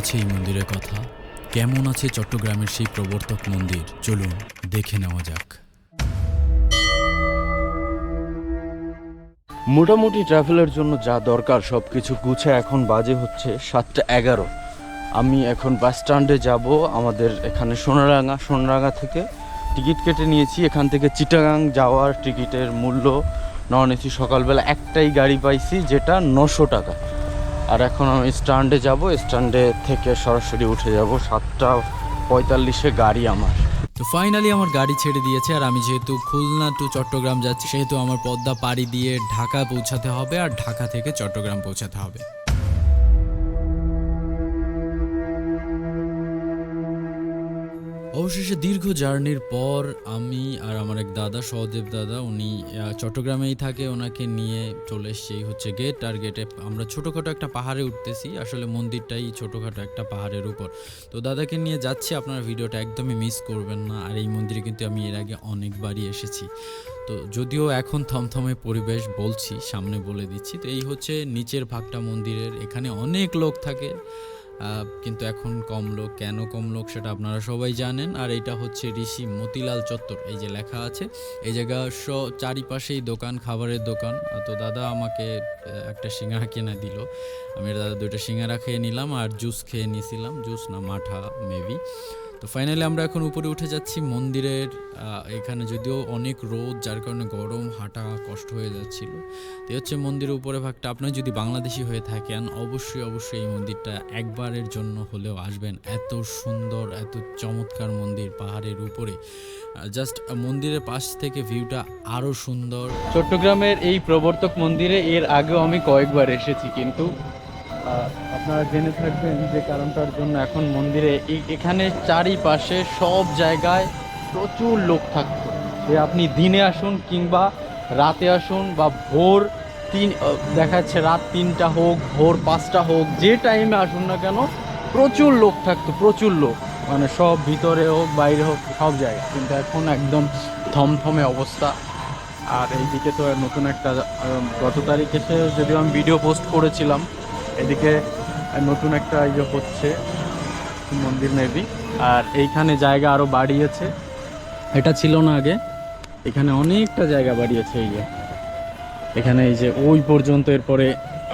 আছে এই মন্দিরের কথা? কেমন আছে চট্টগ্রামের সেই প্রবর্তক মন্দির? চলুন, দেখে নেওয়া যাক। মোটামুটি ট্রাভেলের জন্য যা দরকার সব কিছু গুছে এখন বাজে হচ্ছে সাতটা এগারো। আমি এখন বাস স্ট্যান্ডে যাব, আমাদের এখানে সোনারাঙ্গা সোনারাঙ্গা থেকে টিকিট কেটে নিয়েছি। এখান থেকে চিটাগাং যাওয়ার টিকিটের মূল্য, নন এসি সকালবেলা একটাই গাড়ি পাইছি, যেটা নশো টাকা। আর এখন আমি স্ট্যান্ডে যাব। স্ট্যান্ডে থেকে সরাসরি উঠে যাব। সাতটা পঁয়তাল্লিশে গাড়ি আমার। তো ফাইনালি আমার গাড়ি ছেড়ে দিয়েছে আর আমি যেহেতু খুলনা টু চট্টগ্রাম যাচ্ছি, সেহেতু আমার পদ্মা পাড়ি দিয়ে ঢাকা পৌঁছাতে হবে আর ঢাকা থেকে চট্টগ্রাম পৌঁছাতে হবে। অবশেষে দীর্ঘ জার্নির পর আমি আর আমার এক দাদা, সহদেব দাদা, উনি চট্টগ্রামেই থাকে, ওনাকে নিয়ে চলে এসছি হচ্ছে গেট আর গেটে আমরা ছোটোখাটো একটা পাহাড়ে উঠতেছি, আসলে মন্দিরটাই ছোটোখাটো একটা পাহাড়ের উপর। তো দাদাকে নিয়ে যাচ্ছি, আপনারা ভিডিওটা একদমই মিস করবেন না, আর এই মন্দিরে কিন্তু আমি এর আগে অনেকবারই এসেছি। তো যদিও এখন থমথমে পরিবেশ বলছি, সামনে বলে দিচ্ছি, তো এই হচ্ছে নিচের ভাগটা মন্দিরের, এখানে অনেক লোক থাকে কিন্তু এখন কম লোক, কেন কম লোক সেটা আপনারা সবাই জানেন। আর এটা হচ্ছে ঋষি মতিলাল চত্বর, এই যে লেখা আছে। এই জায়গা স, চারিপাশেই দোকান, খাবারের দোকান। তো দাদা আমাকে একটা সিঙ্গারা কিনে দিল। আমি দাদা দুইটা সিঙ্গারা খেয়ে নিলাম আর জুস খেয়ে নিয়েছিলাম জুস না, মাঠা মেবি তো ফাইনালি আমরা এখন উপরে উঠে যাচ্ছি মন্দিরের এখানে যদিও অনেক রোদ, যার কারণে গরম, হাঁটা কষ্ট হয়ে যাচ্ছিল। তো হচ্ছে মন্দিরের উপরে ভাগটা। আপনার যদি বাংলাদেশি হয়ে থাকেন, অবশ্যই অবশ্যই এই মন্দিরটা একবারের জন্য হলেও আসবেন। এত সুন্দর, এত চমৎকার মন্দির পাহাড়ের উপরে। জাস্ট মন্দিরের পাশ থেকে ভিউটা আরও সুন্দর। চট্টগ্রামের এই প্রবর্তক মন্দিরে এর আগেও আমি কয়েকবার এসেছি, কিন্তু আপনারা জেনে থাকবেন যে কারণটার জন্য এখন মন্দিরে এখানে চারিপাশে সব জায়গায় প্রচুর লোক থাকতো। সে আপনি দিনে আসুন কিংবা রাতে আসুন বা ভোর তিন দেখা যাচ্ছে রাত তিনটা হোক, ভোর পাঁচটা হোক, যে টাইমে আসুন না কেন প্রচুর লোক থাকতো, প্রচুর লোক। মানে সব ভিতরে হোক, বাইরে হোক, সব জায়গায়। কিন্তু এখন একদম থমথমে অবস্থা। আর এইদিকে তো নতুন একটা গত তারিখে যদিও আমি ভিডিও পোস্ট করেছিলাম এদিকে নতুন একটা ইয়ে হচ্ছে মন্দির মেবি। আর এইখানে জায়গা আরও বাড়িয়েছে। এটা ছিল না আগে। এখানে অনেকটা জায়গা বাড়িয়েছে এই যে। এখানে এই যে ওই পর্যন্ত এরপরে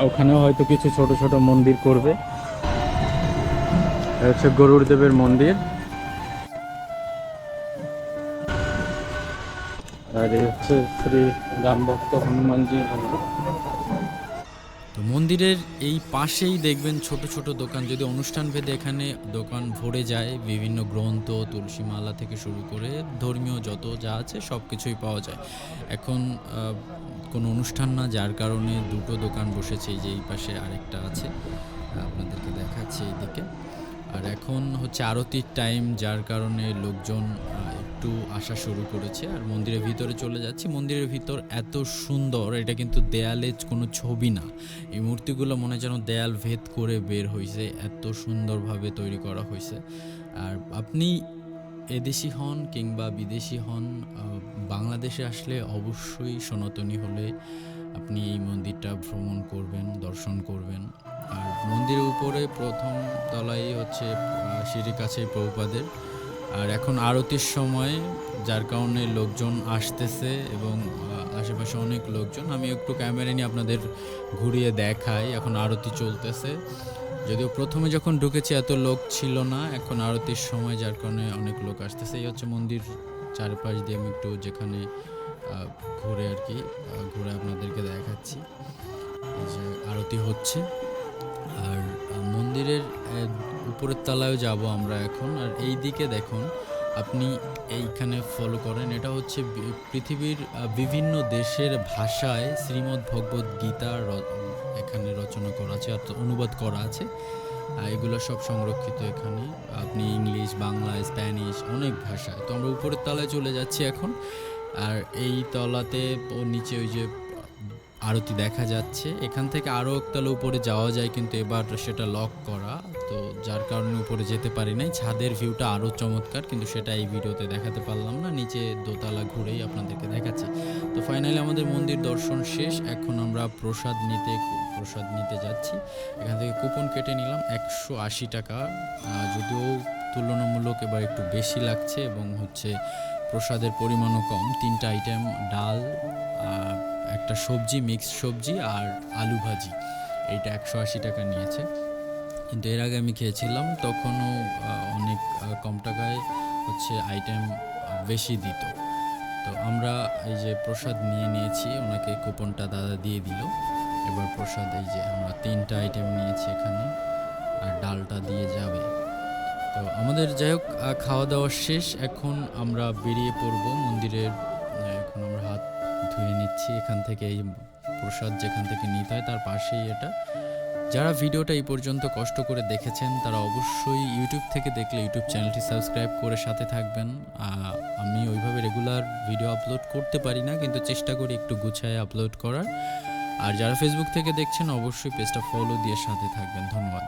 ওখানেও হয়তো কিছু ছোট ছোট মন্দির করবে। হচ্ছে গরুর দেবের মন্দির। আর এই হচ্ছে শ্রী রামভক্ত হনুমানজি মন্দির। মন্দিরের এই পাশেই দেখবেন ছোট ছোট দোকান। যদি অনুষ্ঠান ভেদে এখানে দোকান ভরে যায়, বিভিন্ন গ্রন্থ তুলসী মালা থেকে শুরু করে ধর্মীয় যত যা আছে সব কিছুই পাওয়া যায়। এখন কোনো অনুষ্ঠান না, যার কারণে দুটো দোকান বসেছে যে এই পাশে আরেকটা আছে আপনাদেরকে দেখাচ্ছি এইদিকে। আর এখন হচ্ছে আরতির টাইম যার কারণে লোকজন একটু আসা শুরু করেছে আর মন্দিরের ভিতরে চলে যাচ্ছি। মন্দিরের ভিতর এত সুন্দর, এটা কিন্তু দেয়ালে কোনো ছবি না। এই মূর্তিগুলো মনে যেন দেয়াল ভেদ করে বের হয়েছে এত সুন্দরভাবে তৈরি করা হয়েছে আর আপনি এদেশি হন কিংবা বিদেশি হন বাংলাদেশে আসলে অবশ্যই সনাতনী হলে আপনি এই মন্দিরটা ভ্রমণ করবেন, দর্শন করবেন। আর মন্দিরের উপরে প্রথম তলায় হচ্ছে সিঁড়ির কাছে প্রভুপাদের। আর এখন আরতির সময়, যার কারণে লোকজন আসতেছে এবং আশেপাশে অনেক লোকজন। আমি একটু ক্যামেরা নিয়ে আপনাদের ঘুরিয়ে দেখাই, এখন আরতি চলতেছে। যদিও প্রথমে যখন ঢুকেছি এত লোক ছিল না, এখন আরতির সময়, যার কারণে অনেক লোক আসতেছে। এই হচ্ছে মন্দির চারপাশ দিয়ে আমি একটু যেখানে ঘুরে আর কি ঘুরে আপনাদেরকে দেখাচ্ছি। যে আরতি হচ্ছে। আর মন্দিরের উপরের তলায়ও যাব আমরা এখন। আর এই দিকে দেখুন, আপনি এইখানে ফলো করেন। এটা হচ্ছে পৃথিবীর বিভিন্ন দেশের ভাষায় শ্রীমদ্ ভগবত গীতা এখানে রচনা করা আছে, অর্থাৎ অনুবাদ করা আছে। এগুলো সব সংরক্ষিত এখানে। আপনি ইংলিশ, বাংলা, স্প্যানিশ, অনেক ভাষায় তো আমরা উপরের তলায় চলে যাচ্ছি এখন। আর এই তলাতে ও নিচে ওই যে আরতি দেখা যাচ্ছে। এখান থেকে আরও একতলা উপরে যাওয়া যায়, কিন্তু এবার সেটা লক করা। তো যার কারণে উপরে যেতে পারি নাই। ছাদের ভিউটা আরও চমৎকার, কিন্তু সেটা এই ভিডিওতে দেখাতে পারলাম না। নিচে দোতলা ঘুরেই আপনাদেরকে দেখাচ্ছি। তো ফাইনালি আমাদের মন্দির দর্শন শেষ। এখন আমরা প্রসাদ নিতে প্রসাদ নিতে যাচ্ছি। এখান থেকে কুপন কেটে নিলাম একশো আশি টাকা। যদিও তুলনামূলক এবার একটু বেশি লাগছে এবং হচ্ছে প্রসাদের পরিমাণও কম। তিনটা আইটেম ডাল একটা সবজি মিক্সড সবজি আর আলু ভাজি। এইটা একশো আশি টাকা নিয়েছে। কিন্তু এর আগে আমি খেয়েছিলাম, তখনও অনেক কম টাকায় হচ্ছে আইটেম বেশি দিত। তো আমরা এই যে প্রসাদ নিয়ে নিয়েছি, ওনাকে কুপনটা দাদা দিয়ে দিল। এবার প্রসাদ এই যে আমরা তিনটা আইটেম নিয়েছি এখানে, আর ডালটা দিয়ে যাবে। তো আমাদের যাই হোক খাওয়া দাওয়া শেষ। এখন আমরা বেরিয়ে পড়ব মন্দিরের এখন আমরা হাত ধুয়ে নিচ্ছি। এখান থেকে এই প্রসাদ যেখান থেকে নিতে হয়, তার পাশেই এটা। যারা ভিডিওটা এই পর্যন্ত কষ্ট করে দেখেছেন, তারা অবশ্যই ইউটিউব থেকে দেখলে ইউটিউব চ্যানেলটি সাবস্ক্রাইব করে সাথে থাকবেন। আমি ওইভাবে রেগুলার ভিডিও আপলোড করতে পারি না, কিন্তু চেষ্টা করি একটু গুছায় আপলোড করার। আর যারা ফেসবুক থেকে দেখছেন, অবশ্যই পেজটা ফলো দিয়ে সাথে থাকবেন। ধন্যবাদ।